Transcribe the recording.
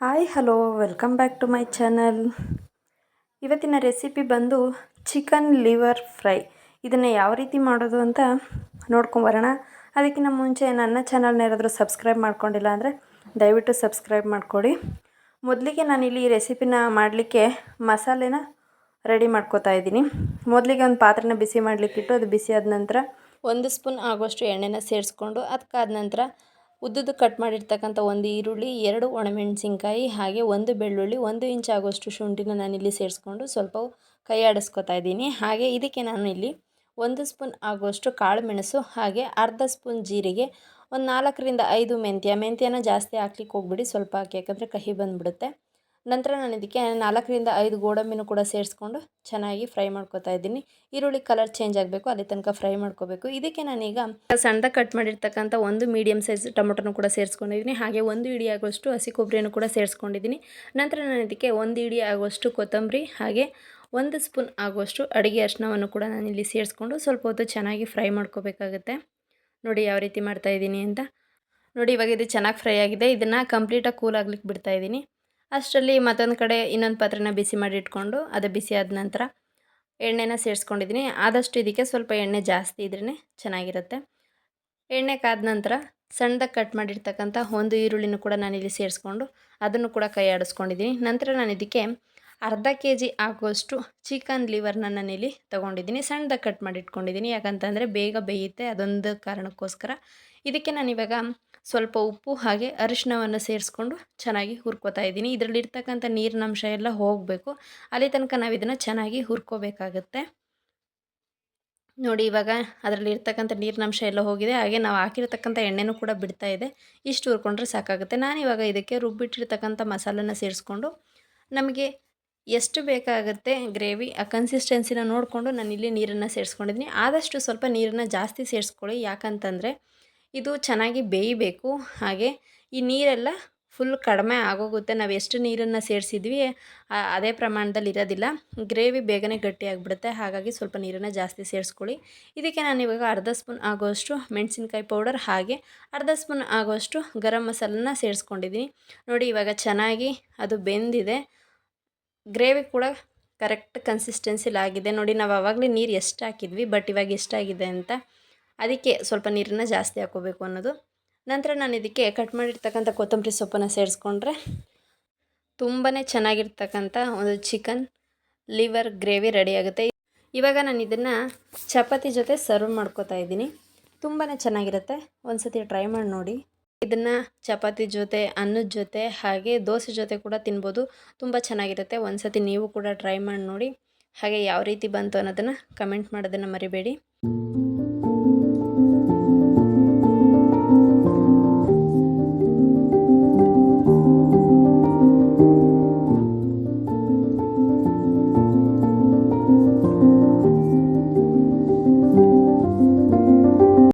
Hi, hello, welcome back to my channel. ಇವತ್ತಿನ recipe ಬಂದು chicken liver fry. ಇದನ್ನು ಯಾವ ರೀತಿ ಮಾಡೋದು ಅಂತ ನೋಡ್ಕೊಂಬರೋಣ ಅದಕ್ಕಿಂತ ಮುಂಚೆ ನನ್ನ ಚಾನಲ್ನ ಯಾರಾದರೂ ಸಬ್ಸ್ಕ್ರೈಬ್ ಮಾಡ್ಕೊಂಡಿಲ್ಲ ಅಂದರೆ ದಯವಿಟ್ಟು ಸಬ್ಸ್ಕ್ರೈಬ್ ಮಾಡಿಕೊಡಿ. ಮೊದಲಿಗೆ ನಾನಿಲ್ಲಿ ಈ ರೆಸಿಪಿನ ಮಾಡಲಿಕ್ಕೆ ಮಸಾಲೆನ ರೆಡಿ ಮಾಡ್ಕೋತಾ ಇದ್ದೀನಿ. ಮೊದಲಿಗೆ ಒಂದು ಪಾತ್ರೆನ ಬಿಸಿ ಮಾಡಲಿಕ್ಕಿಟ್ಟು ಅದು ಬಿಸಿ ಆದ ನಂತರ ಒಂದು ಸ್ಪೂನ್ ಆಗುವಷ್ಟು ಎಣ್ಣೆನ ಸೇರಿಸ್ಕೊಂಡು ಅದಕ್ಕಾದ ನಂತರ ಉದ್ದುದ್ದು ಕಟ್ ಮಾಡಿರ್ತಕ್ಕಂಥ ಒಂದು ಈರುಳ್ಳಿ, ಎರಡು ಒಣಮೆಣಸಿನ್ಕಾಯಿ, ಹಾಗೆ ಒಂದು ಬೆಳ್ಳುಳ್ಳಿ, ಒಂದು ಇಂಚ್ ಆಗೋಷ್ಟು ಶುಂಠಿನ ನಾನಿಲ್ಲಿ ಸೇರಿಸ್ಕೊಂಡು ಸ್ವಲ್ಪ ಕೈ ಆಡಿಸ್ಕೊತಾ ಇದ್ದೀನಿ. ಹಾಗೆ ಇದಕ್ಕೆ ನಾನು ಇಲ್ಲಿ ಒಂದು ಸ್ಪೂನ್ ಆಗುವಷ್ಟು ಕಾಳು ಮೆಣಸು ಹಾಗೆ ಅರ್ಧ ಸ್ಪೂನ್ ಜೀರಿಗೆ, ಒಂದು ನಾಲ್ಕರಿಂದ ಐದು ಮೆಂತ್ಯ. ಮೆಂತ್ಯನ ಜಾಸ್ತಿ ಹಾಕ್ಲಿಕ್ಕೆ ಹೋಗ್ಬಿಡಿ, ಸ್ವಲ್ಪ ಹಾಕಿ, ಯಾಕಂದರೆ ಕಹಿ ಬಂದುಬಿಡುತ್ತೆ. ನಂತರ ನಾನು ಇದಕ್ಕೆ ನಾಲ್ಕರಿಂದ ಐದು ಗೋಡಂಬಿನೂ ಕೂಡ ಸೇರಿಸ್ಕೊಂಡು ಚೆನ್ನಾಗಿ ಫ್ರೈ ಮಾಡ್ಕೊತಾ ಇದ್ದೀನಿ. ಈರುಳ್ಳಿ ಕಲರ್ ಚೇಂಜ್ ಆಗಬೇಕು ಅಲ್ಲಿ ತನಕ ಫ್ರೈ ಮಾಡ್ಕೋಬೇಕು. ಇದಕ್ಕೆ ನಾನೀಗ ಸಣ್ಣದಾಗಿ ಕಟ್ ಮಾಡಿರ್ತಕ್ಕಂಥ ಒಂದು ಮೀಡಿಯಮ್ ಸೈಜ್ ಟೊಮೊಟೊನು ಕೂಡ ಸೇರಿಸ್ಕೊಂಡಿದ್ದೀನಿ. ಹಾಗೆ ಒಂದು ಇಡಿ ಆಗುವಷ್ಟು ಹಸಿ ಕೊಬ್ಬರಿಯನ್ನು ಕೂಡ ಸೇರಿಸ್ಕೊಂಡಿದ್ದೀನಿ. ನಂತರ ನಾನು ಇದಕ್ಕೆ ಒಂದು ಇಡಿ ಆಗುವಷ್ಟು ಕೊತ್ತಂಬರಿ, ಹಾಗೆ ಒಂದು ಸ್ಪೂನ್ ಆಗುವಷ್ಟು ಅಡುಗೆ ಅರಿಶಿನವನ್ನು ಕೂಡ ನಾನು ಇಲ್ಲಿ ಸೇರಿಸ್ಕೊಂಡು ಸ್ವಲ್ಪ ಹೊತ್ತು ಚೆನ್ನಾಗಿ ಫ್ರೈ ಮಾಡ್ಕೋಬೇಕಾಗುತ್ತೆ. ನೋಡಿ ಯಾವ ರೀತಿ ಮಾಡ್ತಾಯಿದ್ದೀನಿ ಅಂತ. ನೋಡಿ ಇವಾಗ ಇದು ಚೆನ್ನಾಗಿ ಫ್ರೈ ಆಗಿದೆ. ಇದನ್ನು ಕಂಪ್ಲೀಟಾಗಿ ಕೂಲ್ ಆಗ್ಲಿಕ್ಕೆ ಬಿಡ್ತಾ ಇದ್ದೀನಿ. ಅಷ್ಟರಲ್ಲಿ ಮತ್ತೊಂದು ಕಡೆ ಇನ್ನೊಂದು ಪಾತ್ರೆನ ಬಿಸಿ ಮಾಡಿ ಇಟ್ಕೊಂಡು ಅದು ಬಿಸಿ ಆದ ನಂತರ ಎಣ್ಣೆನ ಸೇರಿಸ್ಕೊಂಡಿದ್ದೀನಿ ಆದಷ್ಟು ಇದಕ್ಕೆ ಸ್ವಲ್ಪ ಎಣ್ಣೆ ಜಾಸ್ತಿ ಇದ್ರೇ ಚೆನ್ನಾಗಿರುತ್ತೆ. ಎಣ್ಣೆ ಕಾದ ನಂತರ ಸಣ್ಣದಾಗಿ ಕಟ್ ಮಾಡಿರ್ತಕ್ಕಂಥ ಒಂದು ಈರುಳ್ಳಿನೂ ಕೂಡ ನಾನಿಲ್ಲಿ ಸೇರಿಸ್ಕೊಂಡು ಅದನ್ನು ಕೂಡ ಕೈ ಆಡಿಸ್ಕೊಂಡಿದ್ದೀನಿ ನಂತರ ನಾನು ಇದಕ್ಕೆ ಅರ್ಧ ಕೆ ಜಿ ಆಗುವಷ್ಟು ಚಿಕನ್ ಲಿವರ್ನ ನಾನಿಲ್ಲಿ ತೊಗೊಂಡಿದ್ದೀನಿ ಸಣ್ಣದಾಗಿ ಕಟ್ ಮಾಡಿ ಇಟ್ಕೊಂಡಿದ್ದೀನಿ ಯಾಕಂತಂದರೆ ಬೇಗ ಬೇಯುತ್ತೆ ಅದೊಂದು ಕಾರಣಕ್ಕೋಸ್ಕರ. ಇದಕ್ಕೆ ನಾನಿವಾಗ ಸ್ವಲ್ಪ ಉಪ್ಪು ಹಾಗೆ ಅರಿಶಿನವನ್ನು ಸೇರಿಸ್ಕೊಂಡು ಚೆನ್ನಾಗಿ ಹುರ್ಕೋತಾ ಇದ್ದೀನಿ. ಇದರಲ್ಲಿರ್ತಕ್ಕಂಥ ನೀರಿನ ಅಂಶ ಎಲ್ಲ ಹೋಗಬೇಕು. ಅಲ್ಲಿ ತನಕ ನಾವು ಇದನ್ನು ಚೆನ್ನಾಗಿ ಹುರ್ಕೋಬೇಕಾಗತ್ತೆ. ನೋಡಿ, ಇವಾಗ ಅದರಲ್ಲಿ ಇರ್ತಕ್ಕಂಥ ನೀರಿನ ಅಂಶ ಎಲ್ಲ ಹೋಗಿದೆ. ಹಾಗೆ ನಾವು ಹಾಕಿರ್ತಕ್ಕಂಥ ಎಣ್ಣೆನೂ ಕೂಡ ಬಿಡ್ತಾ ಇದೆ. ಇಷ್ಟು ಹುರ್ಕೊಂಡ್ರೆ ಸಾಕಾಗುತ್ತೆ. ನಾನು ಇವಾಗ ಇದಕ್ಕೆ ರುಬ್ಬಿಟ್ಟಿರ್ತಕ್ಕಂಥ ಮಸಾಲನ ಸೇರಿಸ್ಕೊಂಡು ನಮಗೆ ಎಷ್ಟು ಬೇಕಾಗುತ್ತೆ ಗ್ರೇವಿ, ಆ ಕನ್ಸಿಸ್ಟೆನ್ಸಿನ ನೋಡಿಕೊಂಡು ನಾನು ಇಲ್ಲಿ ನೀರನ್ನು ಸೇರಿಸ್ಕೊಂಡಿದ್ದೀನಿ. ಆದಷ್ಟು ಸ್ವಲ್ಪ ನೀರನ್ನು ಜಾಸ್ತಿ ಸೇರಿಸ್ಕೊಳ್ಳಿ. ಯಾಕಂತಂದರೆ ಇದು ಚೆನ್ನಾಗಿ ಬೇಯಬೇಕು. ಹಾಗೆ ಈ ನೀರೆಲ್ಲ ಫುಲ್ ಕಡಿಮೆ ಆಗೋಗುತ್ತೆ. ನಾವು ಎಷ್ಟು ನೀರನ್ನು ಸೇರಿಸಿದ್ವಿ ಅದೇ ಪ್ರಮಾಣದಲ್ಲಿ ಇರೋದಿಲ್ಲ. ಗ್ರೇವಿ ಬೇಗನೆ ಗಟ್ಟಿಯಾಗಿಬಿಡುತ್ತೆ. ಹಾಗಾಗಿ ಸ್ವಲ್ಪ ನೀರನ್ನು ಜಾಸ್ತಿ ಸೇರಿಸ್ಕೊಳ್ಳಿ. ಇದಕ್ಕೆ ನಾನು ಇವಾಗ ಅರ್ಧ ಸ್ಪೂನ್ ಆಗೋಷ್ಟು ಮೆಣಸಿನ್ಕಾಯಿ ಪೌಡರ್, ಹಾಗೆ ಅರ್ಧ ಸ್ಪೂನ್ ಆಗೋಷ್ಟು ಗರಂ ಮಸಾಲನ್ನ ಸೇರಿಸ್ಕೊಂಡಿದ್ದೀನಿ. ನೋಡಿ, ಇವಾಗ ಚೆನ್ನಾಗಿ ಅದು ಬೆಂದಿದೆ. ಗ್ರೇವಿ ಕೂಡ ಕರೆಕ್ಟ್ ಕನ್ಸಿಸ್ಟೆನ್ಸಿಲಾಗಿದೆ ನೋಡಿ, ನಾವು ಆವಾಗಲೇ ನೀರು ಎಷ್ಟು ಹಾಕಿದ್ವಿ, ಬಟ್ ಇವಾಗ ಎಷ್ಟಾಗಿದೆ ಅಂತ. ಅದಕ್ಕೆ ಸ್ವಲ್ಪ ನೀರನ್ನು ಜಾಸ್ತಿ ಹಾಕೋಬೇಕು ಅನ್ನೋದು. ನಂತರ ನಾನು ಇದಕ್ಕೆ ಕಟ್ ಮಾಡಿರ್ತಕ್ಕಂಥ ಕೊತ್ತಂಬರಿ ಸೊಪ್ಪನ್ನು ಸೇರಿಸ್ಕೊಂಡ್ರೆ ತುಂಬಾ ಚೆನ್ನಾಗಿರ್ತಕ್ಕಂಥ ಒಂದು ಚಿಕನ್ ಲಿವರ್ ಗ್ರೇವಿ ರೆಡಿ ಆಗುತ್ತೆ. ಇವಾಗ ನಾನು ಇದನ್ನು ಚಪಾತಿ ಜೊತೆ ಸರ್ವ್ ಮಾಡ್ಕೋತಾ ಇದ್ದೀನಿ. ತುಂಬಾ ಚೆನ್ನಾಗಿರುತ್ತೆ. ಒಂದು ಸತಿ ಟ್ರೈ ಮಾಡಿ ನೋಡಿ. ಇದನ್ನು ಚಪಾತಿ ಜೊತೆ, ಅನ್ನದ ಜೊತೆ, ಹಾಗೆ ದೋಸೆ ಜೊತೆ ಕೂಡ ತಿನ್ಬೋದು. ತುಂಬ ಚೆನ್ನಾಗಿರುತ್ತೆ. ಒಂದು ಸತಿ ನೀವು ಕೂಡ ಟ್ರೈ ಮಾಡಿ ನೋಡಿ. ಹಾಗೆ ಯಾವ ರೀತಿ ಬಂತು ಅನ್ನೋದನ್ನು ಕಮೆಂಟ್ ಮಾಡೋದನ್ನು ಮರಿಬೇಡಿ.